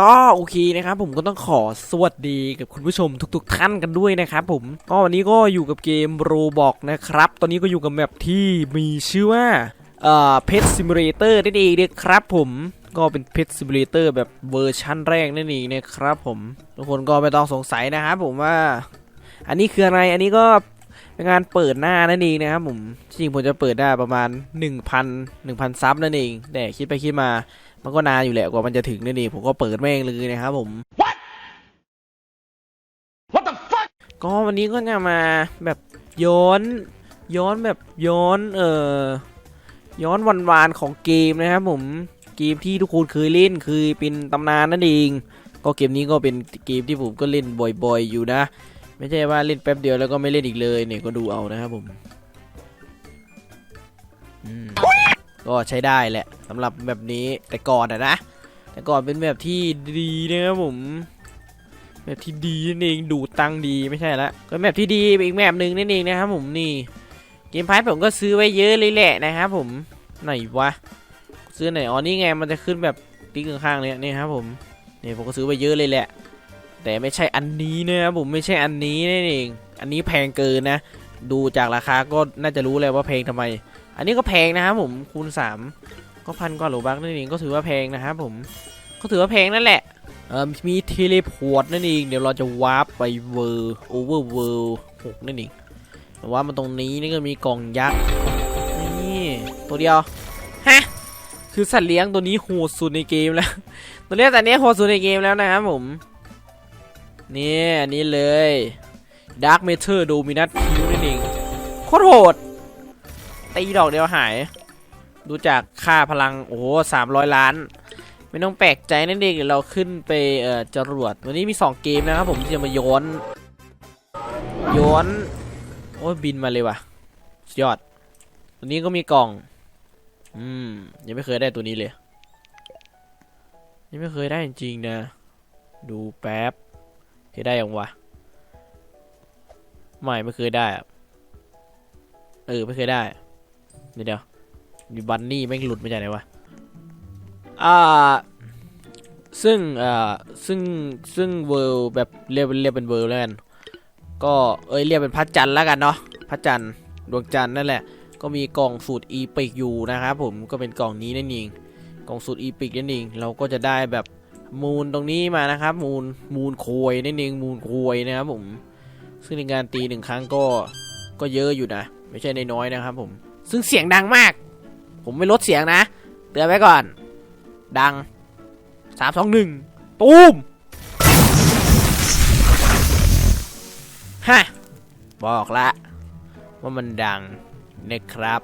ก็โอเคนะครับผมก็ต้องขอสวัสดีกับคุณผู้ชมทุก ๆ ท่านกันด้วยนะครับผมก็วันนี้ก็อยู่กับเกมโรบอกนะครับ ตอนนี้ก็อยู่กับแมปที่มีชื่อว่าเอ่อเพ t ซิมูเลเตอร์นั่นเองนะครับผมก็เป็นเพ t ซิมูเลเตอร์แบบเวอร์ชั่นแรกนั่นเองนะครับผมทุกคนก็ไม่ต้องสงสัยนะครับผมว่า อันนี้คืออะไรอันนี้ก็ เป็นงานเปิดหน้านั่นเองนะครับผมจริงๆผมจะเปิดได้ประมาณ 1,000 1,000ซับนั่นเองแต่คิดไปคิดมามันก็นานอยู่แหละกว่ามันจะถึงนี่นี่ผมก็เปิดแม่งเลยนะครับผม What the fuck ก็วันนี้ก็จะมาแบบย้อนย้อนแบบย้อนเอ่อย้อนวันวานๆของเกมนะครับผมเกมที่ทุกคนเคยเล่นคือเป็นตำนานนั่นเอง ก็เกมนี้ก็เป็นเกมที่ผมก็เล่นบ่อยๆอยู่นะ ไม่ใช่ว่าเล่นแป๊บเดียวแล้วก็ไม่เล่นอีกเลยเนี่ยก็ดูเอานะครับผมก็ใช้ได้แหละสำหรับแบบนี้แต่ก่อนอะนะแต่ก่อนเป็นแบบที่ดีนะครับผมแบบที่ดีนั่นเองดูตังดีไม่ใช่ละก็แบบที่ดีอีกแบบหนึ่งนั่นเองนะครับผมนี่เกมพายผมก็ซื้อไว้เยอะเลยแหละนะครับผมไหนวะซื้อไหนอ๋อนี่ไงมันจะขึ้นแบบติ๊กข้างๆเนี่ยนี่ครับผมนี่ผมก็ซื้อไว้เยอะเลยแหละ แต่ไม่ใช่อันนี้นะครับผมไม่ใช่อันนี้นั่นเอง อันนี้แพงเกินนะ ดูจากราคาก็น่าจะรู้แล้วว่าแพงทำไม อันนี้ก็แพงนะครับผมคูณสามก็พันกว่าโลบักนั่นเองก็ถือว่าแพงนะครับผมก็ถือว่าแพงนั่นแหละมีเทเลพอร์ตนั่นเองเดี๋ยวเราจะวาร์ปไปเวอร์โอเวอร์เวิลด์หกนั่นเองแต่ว่ามันตรงนี้นี่ก็มีกล่องยักษ์นี่ตัวเดียวฮะคือสัตว์เลี้ยงตัวนี้โหดสุดในเกมแล้ว ตัวเลี้ยงแต่นี้โหดสุดในเกมแล้วนะครับผม นี่อันนี้เลย Dark Matter Dominant Q นั่นเองโคตรโหดตีดอกเดียวหาย ดูจากค่าพลัง โอ้โหสามร้อยล้าน ไม่ต้องแปลกใจนั่นเองเดี๋ยวเราขึ้นไปเอ่อจรวด วันนี้มี 2 เกมนะครับผมที่จะมาย้อนย้อนโอ้บินมาเลยว่ะสุดยอด ตัวนี้ก็มีกล่อง อืม ยังไม่เคยได้ตัวนี้เลย ยังไม่เคยได้จริงๆนะ ดูแป๊บ เคยได้ยังวะ ไม่ไม่เคยได้อเออไม่เคยได้ เดี๋ยวเดี๋ยวมีบันนี่แม่งหลุดมาจากไหนวะ อ่า ซึ่งอ่าซึ่งซึ่งเวิลด์แบบเรียกเรียกเป็นเวิลด์แล้วกัน ก็เอ้ยเรียกเป็นพระจันทร์แล้วกันเนาะพระจันทร์ดวงจันทร์นั่นแหละ ก็มีกล่องสูตรอีพิกอยู่นะครับผมก็เป็นกล่องนี้นั่นเองกล่องสูตรอีพิกนั่นเองเราก็จะได้แบบ มูลตรงนี้มานะครับ มูลมูลโคยนั่นเองมูลโคยนะครับผม ซึ่งในการตีหนึ่งครั้งก็ก็เยอะอยู่นะ ไม่ใช่ในน้อยนะครับผม ซึ่งเสียงดังมาก ผมไม่ลดเสียงนะ เตือนไว้ก่อน ดังสามสองหนึ่งตูมฮะบอกละ ว่ามันดังนะครับ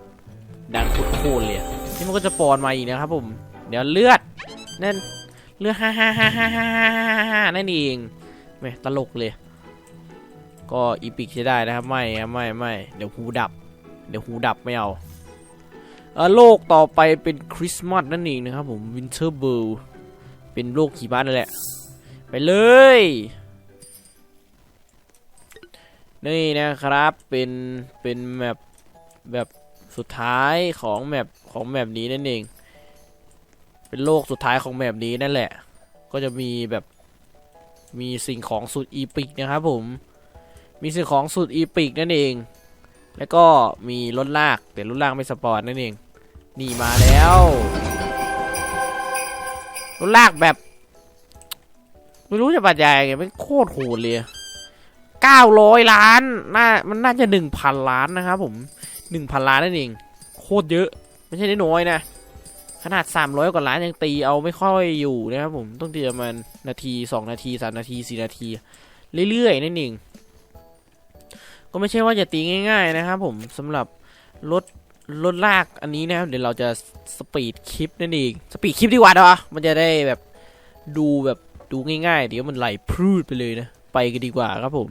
ดังโคตรเลยอะนี่มันก็จะปอนมาอีกนะครับผม เดี๋ยวเลือดนั่น เลือดฮ่าฮ่าฮ่าฮ่าฮ่าฮ่านั่นเองไม่ตลกเลย ก็อีพิกใช้ได้นะครับ ไม่ครับไม่ไม่เดี๋ยวหูดับ เดี๋ยวหูดับไม่เอาเออโลกต่อไปเป็นคริสต์มาสนั่นเองนะครับผมวินเทอร์เบิลเป็นโลกขี่ม้านั่นแหละ ไปเลยนี่นะครับเป็นเป็นแมปแบบสุดท้ายของแมปของแมปนี้นั่นเอง เป็นโลกสุดท้ายของแมปนี้นั่นแหละ ก็จะมีแบบมีสิ่งของสุดอีพิกนะครับผม มีสิ่งของสุดอีพิกนั่นเอง แล้วก็มีรถลากแต่รถลากไม่สปอร์ตนั่นเอง นี่มาแล้ว รถลากแบบ ไม่รู้จะบรรยายยังไมันโคตรโหดเลยเก้าร้อยล้านน่ามันน่าจะหนึ่งพันล้านนะครับผมหนึ่งพันล้านนั่นเอง โคตรเยอะ ไม่ใช่น้อยนะ ขนาดสามร้อยกว่าล้านยังตีเอาไม่ค่อยอยู่นะครับผมต้องตีประมาณนาทีสองนาทีสามนาทีสี่นาที เรื่อยๆนั่นเองก็ไม่ใช่ว่าจะตีง่าย ๆนะครับผมสำหรับรถรถลากอันนี้นะครับเดี๋ยวเราจะสปีดคลิปนั่นเองสปีดคลิปดีกว่าเนาะมันจะได้แบบดูแบบดูง่ายๆเดี๋ยวมันไหลพรูดไปเลยนะ ไปกันดีกว่าครับผม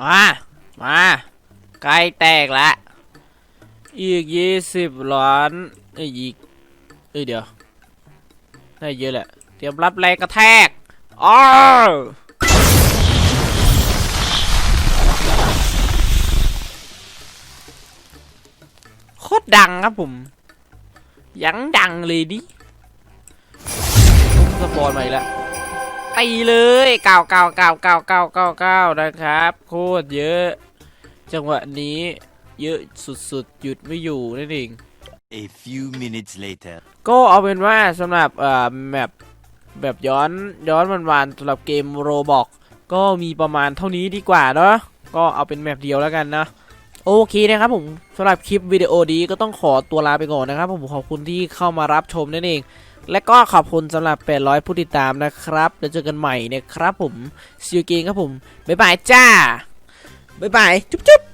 มามาใกล้แตกละ อีกยี่สิบล้านเอ้ยอีกเอ้ยเดี๋ยวได้เยอะแหละ เตรียมรับแรงกระแทกอ้าวโคตรดังครับผม ยังดังเลยดิสปอนมาอีกแล้ว ไปเลยเก้าเก้าเก้าเก้าเก้าเก้าเก้านะครับ โคตรเยอะ จังหวะนี้เยอะสุดๆ หยุดไม่อยู่นั่นเอง A few minutes later. ก็เอาเป็นว่าสำหรับเอ่อแมปแบบย้อนย้อนวันๆสำหรับเกมโรบอกก็มีประมาณเท่านี้ดีกว่าเนาะก็เอาเป็นแมปเดียวแล้วกันนะ โอเคนะครับผมสำหรับคลิปวิดีโอนี้ก็ต้องขอตัวลาไปก่อนนะครับ ผมขอบคุณที่เข้ามารับชมนั่นเอง และก็ขอบคุณสำหรับ 800 ผู้ติดตามนะครับ แล้วเจอกันใหม่นะครับผมซิวเกงครับผม บ๊ายบายจ้า บ๊ายบาย จุ๊บจุ๊บ